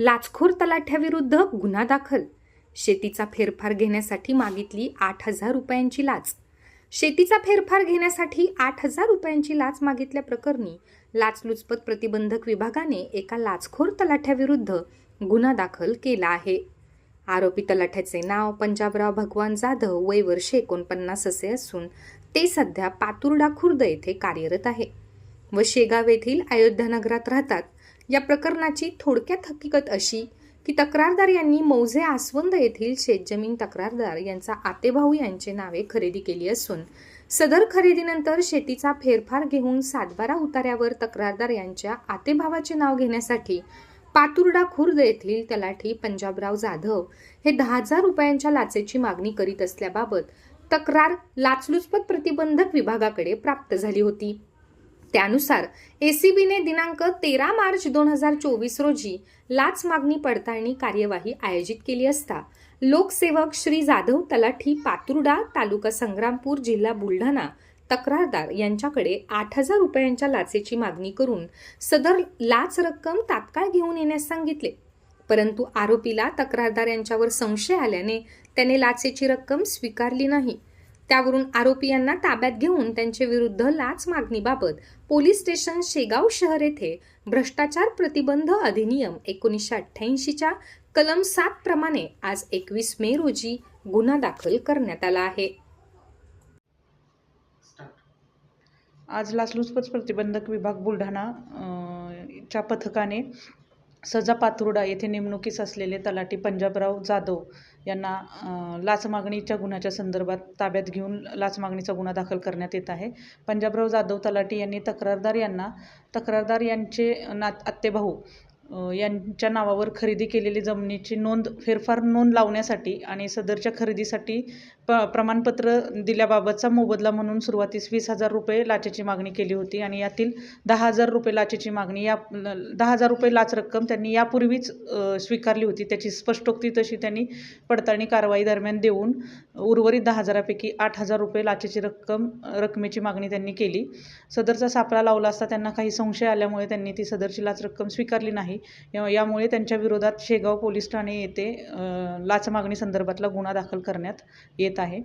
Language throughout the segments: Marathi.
लाचखोर तलाठ्याविरुद्ध गुन्हा दाखल. शेतीचा फेरफार घेण्यासाठी मागितली आठ हजार रुपयांची लाच. शेतीचा फेरफार घेण्यासाठी आठ हजार रुपयांची लाच मागितल्या प्रकरणी लाचलुचपत प्रतिबंधक विभागाने एका लाचखोर तलाठ्याविरुद्ध गुन्हा दाखल केला आहे. आरोपी तलाठ्याचे नाव पंजाबराव भगवान जाधव वय वर्षे एकोणपन्नास असे असून ते सध्या पातुर्डा खुर्द येथे कार्यरत आहे. व शेगाव येथील अयोध्यानगरात राहतात. या प्रकरणाची थोडक्यात हकीकत अशी की तक्रारदार यांनी मौजे आसवंद येथील शेतजमीन तक्रारदार यांचा आतेभाऊ यांचे नावे खरेदी केली असून सदर खरेदीनंतर शेतीचा फेरफार घेऊन सातबारा उतार्यावर तक्रारदार यांच्या आतेभावाचे नाव घेण्यासाठी पातुर्डा खुर्द येथील तलाठी पंजाबराव जाधव हे दहा हजार रुपयांच्या लाचेची मागणी करीत असल्याबाबत तक्रार लाचलुचपत प्रतिबंधक विभागाकडे प्राप्त झाली होती. त्यानुसार एसीबीने दिनांक तेरा मार्च दोन हजार चोवीस रोजी लाच मागणी पडताळणी कार्यवाही आयोजित केली असता लोकसेवक श्री जाधव तलाठी पातुर्डा तालुका संग्रामपूर जिल्हा बुलढाणा तक्रारदार यांच्याकडे आठ हजार रुपयांच्या लाचेची मागणी करून सदर लाच रक्कम तात्काळ घेऊन येण्यास सांगितले. परंतु आरोपीला तक्रारदार यांच्यावर संशय आल्याने त्याने लाचेची रक्कम स्वीकारली नाही. त्यावरून आरोपी यांना ताब्यात घेऊन त्यांच्या विरुद्ध लाच मागणीबाबत पोलीस स्टेशन शेगाव शहर येथे भ्रष्टाचार प्रतिबंध अधिनियम एकोणीसशे अठ्ठ्याऐंशीच्या कलम सात प्रमाणे आज एकवीस मे रोजी गुन्हा दाखल करण्यात आला आहे. आज लाचलुचपत प्रतिबंधक विभाग बुलढाणा च्या पथकाने सजा पातुर्डा येथे नेमणुकीस असलेले तलाठी पंजाबराव जाधव यांना लाचमागणीच्या गुन्ह्याच्या संदर्भात ताब्यात घेऊन लाचमागणीचा गुन्हा दाखल करण्यात येत आहे. पंजाबराव जाधव तलाठी यांनी तक्रारदार यांना तक्रारदार यांचे नात आत्तेभाऊ यांच्या नावावर खरेदी केलेली जमिनीची नोंद फेरफार नोंद लावण्यासाठी आणि सदरच्या खरेदीसाठी प प्रमाणपत्र दिल्याबाबतचा मोबदला म्हणून सुरुवातीस वीस हजार रुपये लाचेची मागणी केली होती आणि यातील दहा हजार रुपये लाचेची मागणी या दहा हजार रुपये लाच रक्कम त्यांनी यापूर्वीच स्वीकारली होती. त्याची स्पष्टोक्ती तशी त्यांनी पडताळणी कारवाई दरम्यान देऊन उर्वरित दहा हजारापैकी आठ हजार रुपये लाचेची रक्कम रकमेची मागणी त्यांनी केली. सदरचा सापळा लावला असता त्यांना काही संशय आल्यामुळे त्यांनी ती सदरची लाच रक्कम स्वीकारली नाही. यामुळे त्यांच्या विरोधात शेगाव पोलीस ठाणे येथे लाच मागणी संदर्भातला गुन्हा दाखल करण्यात येत आहे.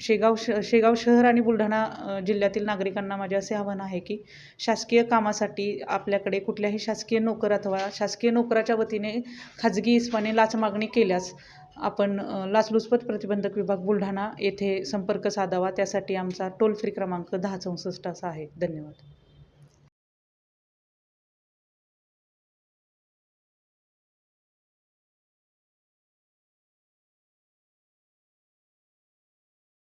शेगाव श शेगाव शहर आणि बुलढाणा जिल्ह्यातील नागरिकांना माझे असे आव्हान आहे की शासकीय कामासाठी आपल्याकडे कुठल्याही शासकीय नोकर अथवा शासकीय नोकराच्या वतीने खाजगी इस्माने लाच मागणी केल्यास आपण लाचलुचपत प्रतिबंधक विभाग बुलढाणा येथे संपर्क साधावा. त्यासाठी आमचा टोल फ्री क्रमांक दहा चौसष्ट असा आहे. धन्यवाद.